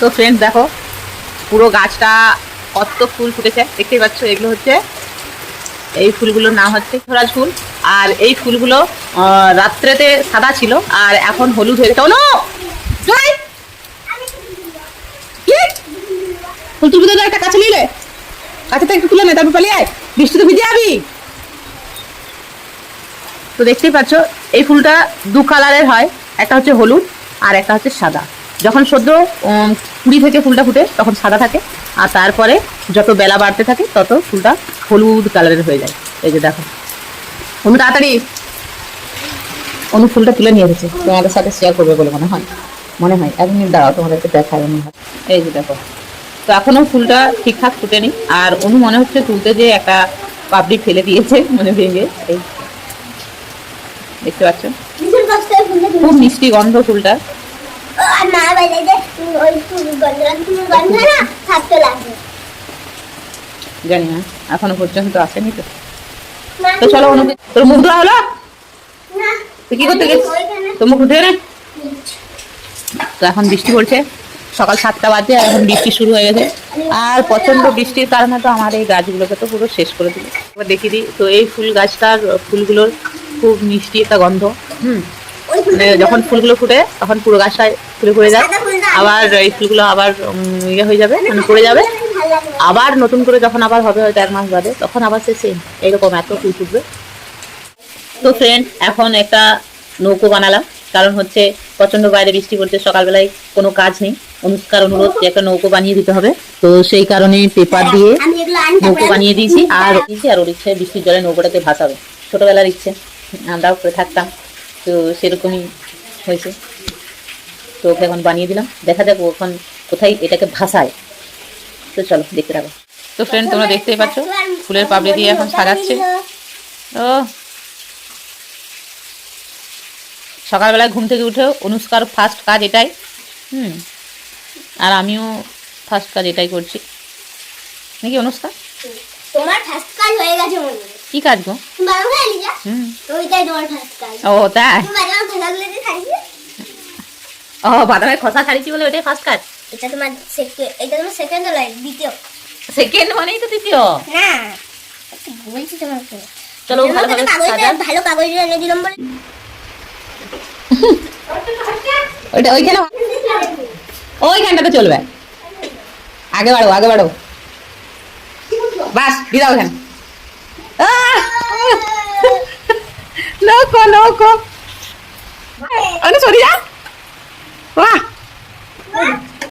তো ফ্রেন্ডস দেখো, পুরো গাছটা কত ফুল ফুটেছে। দেখতেই পাচ্ছ, এগুলো হচ্ছে, এই ফুলগুলোর নাম হচ্ছে খরাজ ফুল। আর এই ফুলগুলো রাত্রেতে সাদা ছিল, আর এখন হলুদ হয়ে গেছে? ফুল তুলবি তো একটা কাছে নিলে। কাছে থেকে একটু তুলে নে, তারপর পালিয়ে আয়। ভিজে যাবি। তো দেখতেই পাচ্ছ, এই ফুলটা দু কালারের হয়। একটা হচ্ছে হলুদ, আর একটা হচ্ছে সাদা। যখন সদ্য কুড়ি থেকে ফুলটা ফুটে, তখন সাদা থাকে। আর তারপরে যত বেলা বাড়তে থাকে, তত ফুলটা হলুদ কালারের হয়ে যায়। এই যে দেখো। অনু, তাড়াতাড়ি। অনু, ফুলটা তুলে নিয়ে এসেছে। তোমাদের সাথে শেয়ার করবে বলে মনে হয়। মনে হয়। এক মিনিট দাঁড়াও, তোমাদেরকে দেখায় অনু। এই যে দেখো। তো এখনও ফুলটা ঠিকঠাক ফুটেনি। আর অনু মনে হচ্ছে তুলতে যে একটা পাপড়ি ফেলে দিয়েছে মানে ভেঙে। এই দেখতে পাচ্ছ? খুব মিষ্টি গন্ধ ফুলটা। মা বলে যে ওই ফুল গন্ধ ফুল গন্ধ থাকতে লাগবে। জানি না এখনও পর্যন্ত আসেনি তো। তো চলো তোর মুখ ধোয়া হলো? তুই কি করতে গেছিস? তোর মুখ ধুয়ে নে। তো এখন বৃষ্টি পড়ছে সকাল সাতটা বাজে আর এখন বৃষ্টি শুরু হয়ে গেছে। আর প্রচণ্ড বৃষ্টির কারণে তো আমার এই গাছগুলোকে তো পুরো শেষ করে দিল। এবার দেখিয়ে দিই তো এই ফুল গাছটার ফুলগুলোর খুব মিষ্টি একটা গন্ধ হুম। মানে যখন ফুলগুলো ফুটে তখন পুরো গাছটায় ফুলে পড়ে যায় আবার এই ফুলগুলো আবার ইয়ে হয়ে যাবে মানে পড়ে যাবে। আবার নতুন করে যখন আবার হবে হয়তো এক মাস বাদে তখন আবার সে সেম এইরকম এত ফুল ফুটবে। তো ফ্রেন্ড এখন একটা নৌকো বানালাম কারণ হচ্ছে প্রচণ্ড বাইরে বৃষ্টি পড়ছে সকালবেলায় কোনো কাজ নেই। অনুষ্কার অনুরোধ যে একটা নৌকো বানিয়ে দিতে হবে। তো সেই কারণে পেপার দিয়ে এগুলো আনি নৌকো বানিয়ে দিয়েছি আর দিয়েছি আর ওর ইচ্ছে বৃষ্টির জলে নৌকোটাতে ভাসাবে। ছোটোবেলার ইচ্ছে আমরাও করে থাকতাম তো সেরকমই হয়েছে। তো ওকে এখন বানিয়ে দিলাম। দেখা যাক এখন কোথায় এটাকে ভাসায়। তো চলো দেখতে থাকো। তো ফ্রেন্ড তোমরা দেখতেই পাচ্ছ ফুলের পাপড়ি দিয়ে এখন সাজাচ্ছে। ও। সকালবেলায় ঘুম থেকে উঠেও অনুষ্কার ফার্স্ট কাজ এটাই। হুম। আর আমিও ফার্স্ট কাজ এটাই করছি। নাকি অনুষ্কা? তোমার ফার্স্ট কাজ হয়ে গেছে মনে কি কাজ গো? হুম। ওইটাই তোমার ফার্স্ট কাজ। ও তাই তুমি বাজার ফেলাগুলো দিয়ে খাইছিলে ও বাদামের খোসা ছাড়িয়েছি বলে ওটাই ফার্স্ট কাজ এটা তোমার সেকেন্ড এটা তোমার সেকেন্ড হলো দ্বিতীয়। সেকেন্ড মানেই তো দ্বিতীয় না বলছি তোমাকে। চলো ভালোভাবে সাজা। ভালো কাগজ এনে দিলাম বলে। ওইটা ওইখানে ওইখানটাতে চলবে। আগে বাড়ো আগে বাড়ো। বাস দিয়ে দাও ওখানে! নৌকো নৌকো। আরে সরি যা 爸爸